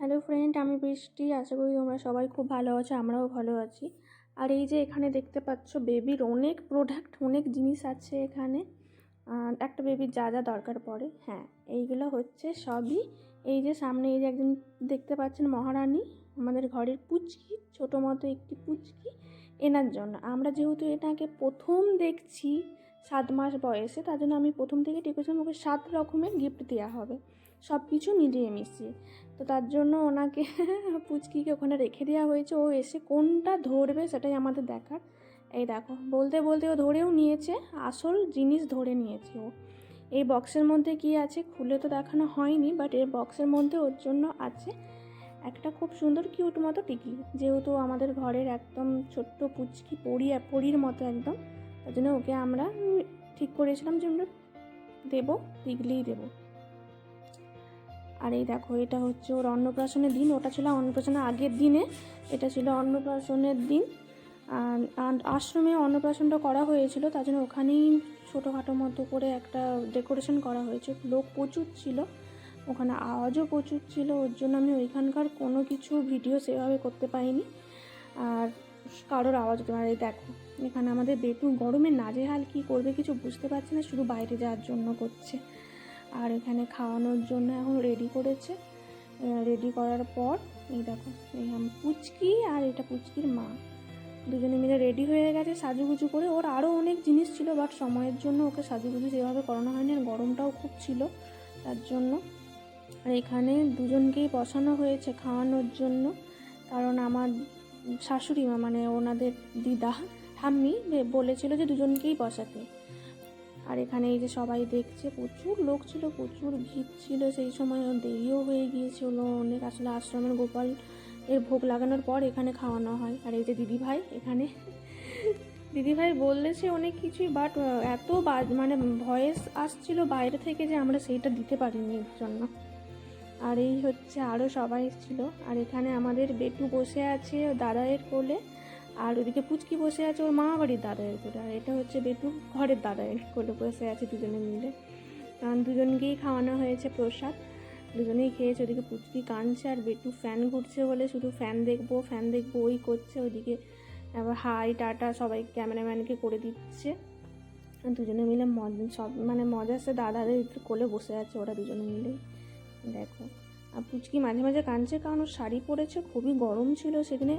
Hello friend আমি বৃষ্টি, আশা করি তোমরা সবাই খুব ভালো আছো, আমরাও ভালো আছি। আর এই যে এখানে দেখতে পাচ্ছ বেবির অনেক প্রোডাক্ট অনেক জিনিস আছে এখানে। একটা বেবির যা যা দরকার পড়ে হ্যাঁ এইগুলো হচ্ছে সবই। এই যে সামনে এই যে একজন দেখতে পাচ্ছেন মহারানী, আমাদের ঘরের পুচকি, ছোটো মতো একটি পুচকি, এনার জন্য। আমরা যেহেতু এটাকে প্রথম দেখছি সাত মাস বয়সে তার জন্য আমি প্রথম থেকে ডেকেছিলাম ওকে সাত রকমের গিফট দেওয়া হবে। সব কিছু মিলিয়ে মিশিয়ে। তো তার জন্য ওনাকে পুচকিকে ওখানে রেখে দেওয়া হয়েছে। ও এসে কোনটা ধরবে সেটাই আমাদের দেখার। এই দেখো, বলতে বলতে ও ধরেও নিয়েছে, আসল জিনিস ধরে নিয়েছে ও। এই বক্সের মধ্যে কি আছে খুলে তো দেখানো হয়নি বাট এই বক্সের মধ্যে ওর জন্য আছে একটা খুব সুন্দর কিউট মতো টিকলি যেহেতু আমাদের ঘরের একদম ছোট্ট পুচকি পরি পরির মতো একদম। তার জন্য ওকে আমরা ঠিক করেছিলাম যে আমরা দেবো টিকলিই দেবো। আর এই দেখো, এটা হচ্ছে ওর অন্নপ্রাশনের দিন, ওটা ছিল অন্নপ্রাশনের আগের দিনে, এটা ছিল অন্নপ্রাশনের দিন। আশ্রমে অন্নপ্রাশনটা করা হয়েছিল, তার জন্য ওখানেই ছোটোখাটো মতো করে একটা ডেকোরেশন করা হয়েছে। লোক প্রচুর ছিল, ওখানে আওয়াজও প্রচুর ছিল, ওর জন্য আমি ওইখানকার কোনো কিছু ভিডিও সেভাবে করতে পারিনি। আর কারোর আওয়াজ হতে দেখো, এখানে আমাদের বেটু গরমে নাজেহাল, কী করবে কিছু বুঝতে পারছে না, শুধু বাইরে যাওয়ার জন্য করছে। আর এখানে খাওয়ানোর জন্য এখন রেডি করেছে। রেডি করার পর, এই দেখো, এই পুচকি আর এটা পুচকির মা। দুজনে মিলে রেডি হয়ে গেছে সাজুগুজু করে। ওর আরও অনেক জিনিস ছিল বাট সময়ের জন্য ওকে সাজুগুজু সেভাবে করানো হয়নি, আর গরমটাও খুব ছিল তার জন্য। আর এখানে দুজনকেই বসানো হয়েছে খাওয়ানোর জন্য, কারণ আমার শাশুড়ি মা মানে ওনাদের দিদা, ঠাম্মি বলেছিল যে দুজনকেই বসাতে। আর এখানে এই যে সবাই দেখছে, প্রচুর লোক ছিল, প্রচুর ভিড় ছিল। সেই সময় দেরিও হয়ে গিয়েছিল। অনেক আসলে আশ্রমের গোপাল এর ভোগ লাগানোর পর এখানে খাওয়ানো হয়। আর এই যে দিদিভাই এখানে, দিদিভাই বলেছে অনেক কিছুই বাট এত মানে ভয়েস আসছিল বাইরে থেকে যে আমরা সেইটা দিতে পারিনি এর জন্য। আর এই হচ্ছে আরও সবাই ছিল। আর এখানে আমাদের বেটু বসে আছে দাদায়ের কোলে। আর ওদিকে পুচকি বসে আছে ওর মামা বাড়ির দাদায়ের কোলে। আর এটা হচ্ছে বেটু ঘরের দাদায়ের কোলে বসে আছে দুজনে মিলে। কারণ দুজনকেই খাওয়ানো হয়েছে প্রসাদ। দুজনেই খেয়েছে, ওদিকে পুচকি কাঁদছে আর বেটু ফ্যান ঘুরছে বলে শুধু ফ্যান দেখব ফ্যান দেখব, ওই করছে ওইদিকে আবার হাই টাটা সবাই ক্যামেরাম্যানকে করে দিচ্ছে। দুজনে মিলে মজ, সব মানে মজাসে দাদাদের কোলে বসে আছে ওরা দুজনে মিলে দেখো। আর পুচকি মাঝে মাঝে কাঁদছে কারণ ওর শাড়ি পরেছে, খুবই গরম ছিল সেদিনে।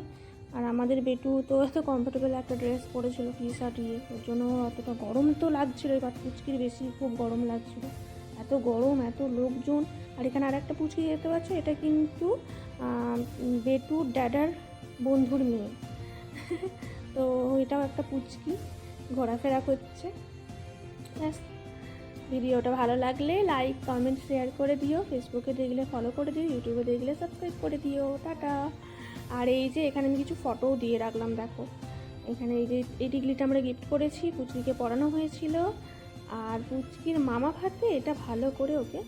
আর আমাদের বেটু তো এত কমফোর্টেবল একটা ড্রেস পরেছিল টি শার্ট ইয়ে ওর জন্য অতটা গরম তো লাগছিল এবার পুচকির বেশি খুব গরম লাগছিল। এত গরম, এত লোকজন। আর এখানে আর একটা পুচকি যেতে পাচ্ছ, এটা কিন্তু বেটুর ড্যাডার বন্ধুর মেয়ে। তো এটাও একটা পুচকি, ঘোরাফেরা করছে। ব্যাস। ভিডিওটা ভালো লাগলে লাইক কমেন্ট শেয়ার করে দিও। ফেসবুকে দেখলে ফলো করে দিও ইউটিউবে দেখলে সাবস্ক্রাইব করে দিও। টাটা। আর এই যে এখানে আমি কিছু ফটোও দিয়ে রাখলাম, দেখো। এখানে এই যে, এই ডিগ্রিটা আমরা গিফট করেছি, পুচকিকে পড়ানো হয়েছিল। আর পুচকির মামা ভাতে এটা ভালো করে ওকে